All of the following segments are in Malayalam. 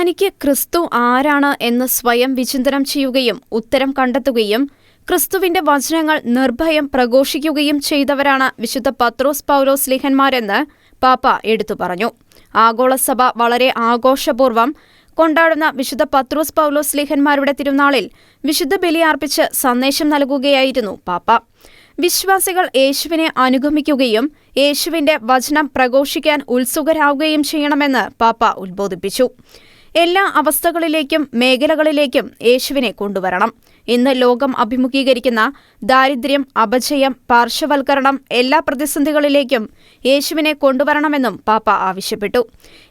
തനിക്ക് ക്രിസ്തു ആരാണ് എന്ന് സ്വയം വിചിന്തനം ചെയ്യുകയും ഉത്തരം കണ്ടെത്തുകയും ക്രിസ്തുവിന്റെ വചനങ്ങൾ നിർഭയം പ്രഘോഷിക്കുകയും ചെയ്തവരാണ് വിശുദ്ധ പത്രോസ് പൗലോസ് ലിഹന്മാരെന്ന് പാപ്പ എടുത്തു പറഞ്ഞു. ആഗോളസഭ വളരെ ആഘോഷപൂർവം കൊണ്ടാടുന്ന വിശുദ്ധ പത്രോസ് പൗലോസ് ലിഹന്മാരുടെ തിരുനാളിൽ വിശുദ്ധ ബലി അർപ്പിച്ച് സന്ദേശം നൽകുകയായിരുന്നു പാപ്പ. വിശ്വാസികൾ യേശുവിനെ അനുഗമിക്കുകയും യേശുവിന്റെ വചനം പ്രഘോഷിക്കാൻ ഉത്സുകരാകുകയും ചെയ്യണമെന്ന് പാപ്പ ഉദ്ബോധിപ്പിച്ചു എല്ലാ അവസ്ഥകളിലേക്കും മേഖലകളിലേക്കും യേശുവിനെ കൊണ്ടുവരണം. ഇന്ന് ലോകം അഭിമുഖീകരിക്കുന്ന ദാരിദ്ര്യം അപജയം പാർശ്വവൽക്കരണം എല്ലാ പ്രതിസന്ധികളിലേക്കും യേശുവിനെ കൊണ്ടുവരണമെന്നും പാപ്പ ആവശ്യപ്പെട്ടു.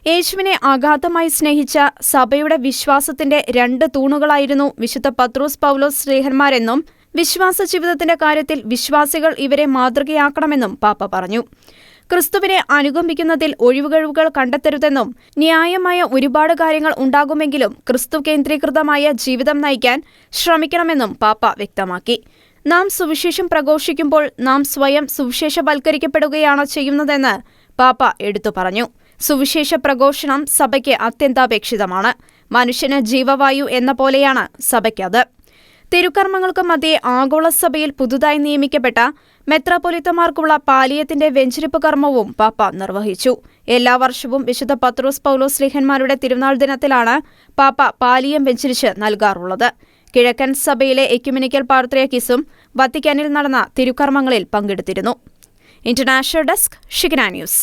യേശുവിനെ അഗാധമായി സ്നേഹിച്ച സഭയുടെ വിശ്വാസത്തിന്റെ രണ്ട് തൂണുകളായിരുന്നു വിശുദ്ധ പത്രോസ് പൗലോസ് ശ്രീഹന്മാരെന്നും വിശ്വാസ ജീവിതത്തിന്റെ കാര്യത്തിൽ വിശ്വാസികൾ ഇവരെ മാതൃകയാക്കണമെന്നും പാപ്പ പറഞ്ഞു. ക്രിസ്തുവിനെ അനുഗമിക്കുന്നതിൽ ഒഴിവുകഴിവുകൾ കണ്ടെത്തരുതെന്നും ന്യായമായ ഒരുപാട് കാര്യങ്ങൾ ഉണ്ടാകുമെങ്കിലും ക്രിസ്തു കേന്ദ്രീകൃതമായ ജീവിതം നയിക്കാൻ ശ്രമിക്കണമെന്നും പാപ്പ വ്യക്തമാക്കി. നാം സുവിശേഷം പ്രഘോഷിക്കുമ്പോൾ നാം സ്വയം സുവിശേഷവൽക്കരിക്കപ്പെടുകയാണോ ചെയ്യുന്നതെന്ന് പാപ്പ എടുത്തു പറഞ്ഞു. സുവിശേഷ പ്രഘോഷണം സഭയ്ക്ക് അത്യന്താപേക്ഷിതമാണ്. മനുഷ്യന് ജീവവായു എന്ന പോലെയാണ് സഭയ്ക്കത്. തിരുക്കർമ്മങ്ങൾക്ക് മധ്യേ ആഗോളസഭയിൽ പുതുതായി നിയമിക്കപ്പെട്ട മെത്രാപൊലിത്തമാർക്കുള്ള പാലിയത്തിന്റെ വെഞ്ചരിപ്പ് കർമ്മവും പാപ്പ നിർവഹിച്ചു. എല്ലാ വർഷവും വിശുദ്ധ പത്രോസ് പൗലോസ് ലിഹന്മാരുടെ തിരുനാൾ ദിനത്തിലാണ് പാപ്പ പാലിയം വെഞ്ചരിച്ച് നൽകാറുള്ളത്. കിഴക്കൻ സഭയിലെ എക്യുമിനിക്കൽ പാർത്രിയക്കിസും വത്തിക്കാനിൽ നടന്ന തിരുക്കർമ്മങ്ങളിൽ പങ്കെടുത്തിരുന്നു. International desk Shigna news.